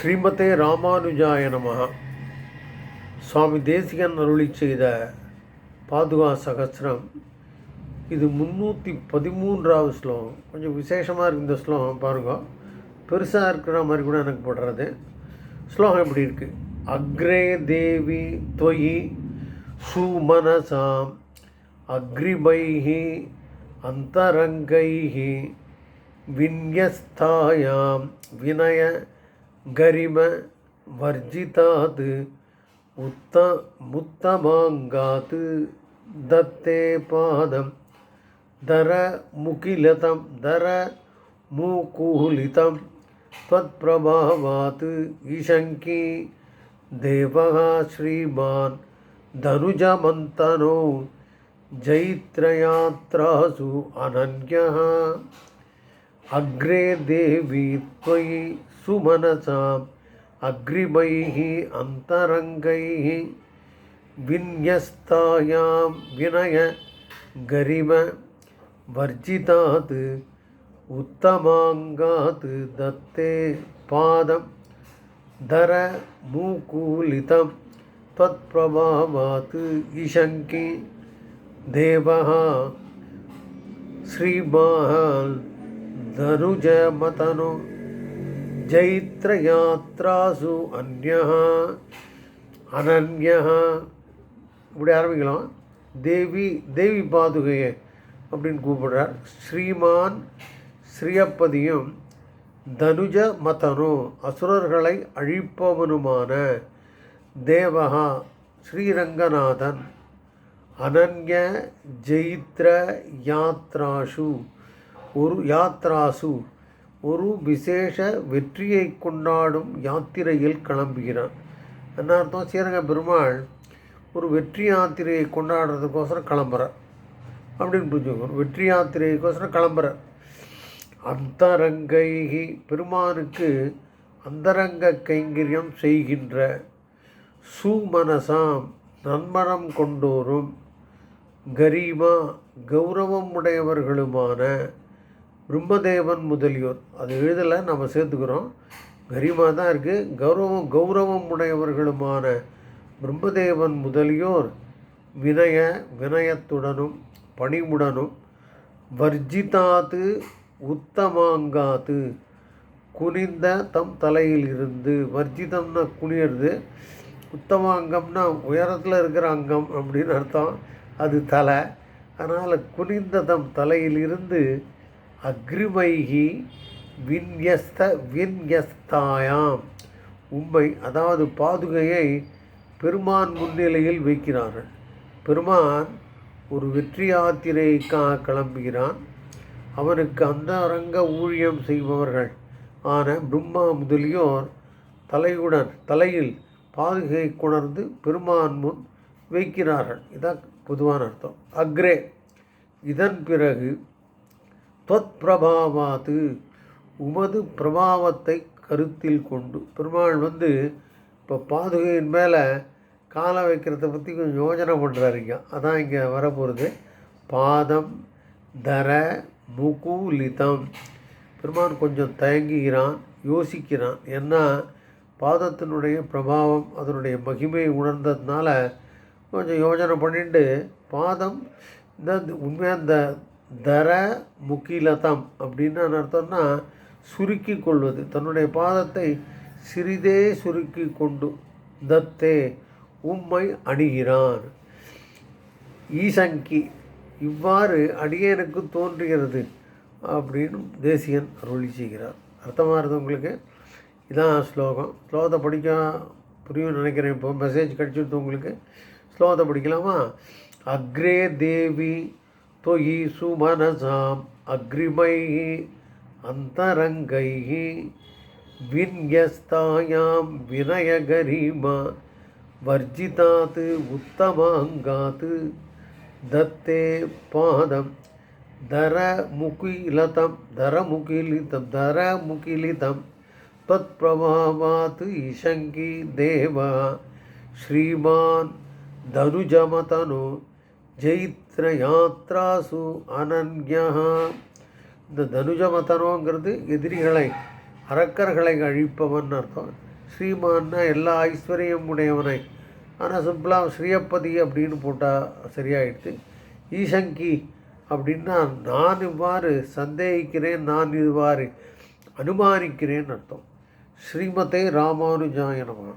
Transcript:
ஸ்ரீமதே ராமானுஜாய நமகா சுவாமி தேசிகன் அருளி செய்த பாதுகா சகசிரம். இது முந்நூற்றி பதிமூன்றாவது ஸ்லோகம். கொஞ்சம் விசேஷமாக இருக்குது இந்த ஸ்லோகம் பாருங்க. பெருசாக இருக்கிற மாதிரி கூட எனக்கு போடுறது. ஸ்லோகம் எப்படி இருக்குது அக்ரே தேவி தொயி சுமனசாம் அக்ரிபைஹி அந்தரங்கைஹி வின்யஸ்தாயாம் வினய गरिम वर्जितात् उत्त उत्तमाङ्गात् दत्ते पादं। दर दरमुकुलितं त्वत्प्रभावात् इशङ्की देवः श्रीमान् धनुजमन्तनो जैत्रयात्रासु अनन्यः। अग्रे देवी त्वयि सुमनसाम् अग्रिमैः अन्तरङ्गैः विन्यस्तायां विनय गरिम वर्जितात् उत्तमाङ्गात् दत्ते पादं दर मूकूलितं त्वत्प्रभावात् ईशङ्की देवः श्रीमान् धनुजमतनु ஜைத்ரயாத்ராசு அந்யா அனன்யா இப்படி ஆரம்பிக்கலாம். தேவி தேவி பாதுகையே அப்படின்னு கூப்பிடுறார். ஸ்ரீமான் ஸ்ரீயப்பதியும் தனுஜ மதனு அசுரர்களை அழிப்பவனுமான தேவகா ஸ்ரீரங்கநாதன் அனன்ய ஜெயித்ர யாத்ராசு ஒரு யாத்ராசு. ஒரு விசேஷ வெற்றியை கொண்டாடும் யாத்திரையில் கிளம்புகிறான். என்ன அர்த்தம் சீரக பெருமாள் ஒரு வெற்றி யாத்திரையை கொண்டாடுறதுக்கோசரம் கிளம்புறார். அப்படின்னு புரிஞ்சுக்கணும் வெற்றி யாத்திரைக்கோசரம் கிளம்புறார். அந்தரங்கைகி பெருமானுக்கு அந்தரங்க கைங்கரியம் செய்கின்ற சுமனசாம் நன்மனம் கொண்டோரும் கரீமா கௌரவம் உடையவர்களுமான பிரம்மதேவன் முதலியோர். அது எழுதலை நம்ம சேர்த்துக்கிறோம். கரிமா தான் இருக்குது கௌரவம் கௌரவம் உடையவர்களுமான பிரம்மதேவன் முதலியோர் வினய வினயத்துடனும் பணிவுடனும் வர்ஜிதாத்து உத்தமாங்காத்து குனிந்த தம் தலையில் இருந்து வர்ஜிதம்னா குனியறது. உத்தமாங்கம்னா உயரத்தில் இருக்கிற அங்கம் அப்படின்னு அர்த்தம். அது தலை. அதனால் குனிந்த தம் தலையில் இருந்து அக்ரிமைகி வின்யஸ்த வின்யஸ்தாயாம் உண்மை அதாவது பாதுகையை பெருமான் முன்னிலையில் வைக்கிறார்கள். பெருமான் ஒரு வெற்றி யாத்திரைக்காக கிளம்புகிறான். அவனுக்கு அந்த அரங்க ஊழியம் செய்பவர்கள் ஆன பிரம்மா முதலியோர் தலையுடன் தலையில் பாதுகை கொணர்ந்து பெருமான் முன் வைக்கிறார்கள். இதான் பொதுவான அர்த்தம். அக்ரே. இதன் பிறகு தொத் பிரபாவாது உமது பிரபாவத்தை கருத்தில் கொண்டு. பெருமாள் வந்து இப்போ பாதுகையின் மேலே காலை வைக்கிறத பற்றி கொஞ்சம் யோஜனை பண்ணுறாருங்க அதான் இங்கே வரப்போகிறது பாதம் தர முகூலிதம் பெருமான் கொஞ்சம் தயங்குகிறான் யோசிக்கிறான். ஏன்னா பாதத்தினுடைய பிரபாவம் அதனுடைய மகிமையை உணர்ந்ததுனால கொஞ்சம் யோஜனை பண்ணிட்டு பாதம் இந்த உண்மையாக இந்த தர முகிலதம் அப்படின்னு அர்த்தம்னா சுருக்கி கொள்வது. தன்னுடைய பாதத்தை சிறிதே சுருக்கி கொண்டு தத்தே உம்மை அணுகிறான் ஈசங்கி இவ்வாறு அடியனுக்கு தோன்றுகிறது அப்படின்னு தேசியன் அருளி செய்கிறார். அர்த்தமாக இருந்தது உங்களுக்கு? இதான் ஸ்லோகம். ஸ்லோகத்தை படிக்க புரியும் நினைக்கிறேன். இப்போ மெசேஜ் கிடச்சிருந்தவங்களுக்கு ஸ்லோகத்தை படிக்கலாமா? அக்ரே தேவி त्वयि सुमनसाम् अग्रिमैः अन्तरङ्गैः विन्यस्तायां विनयगरिमा वर्जितात् उत्तमाङ्गात् दत्ते पादं दरमुकिलतं दरमुकिलितं दरमुकिलितं त्वत्प्रभावात् ईशङ्की देवः श्रीमान् धनुजमतनु ஜெயித்ரயாத்ராசு அனன்யா இந்த தனுஜ மதனோங்கிறது எதிரிகளை அரக்கர்களை அழிப்பவன் அர்த்தம். ஸ்ரீமான்னா எல்லா ஐஸ்வர்யம் உடையவனை. ஆனால் சிம்பிளாக ஸ்ரீயப்பதி அப்படின்னு போட்டால் சரியாயிடுது ஈசங்கி அப்படின்னா நான் இவ்வாறு சந்தேகிக்கிறேன் நான் இவ்வாறு அனுமானிக்கிறேன்னு அர்த்தம். ஸ்ரீமதே ராமானுஜாயனமான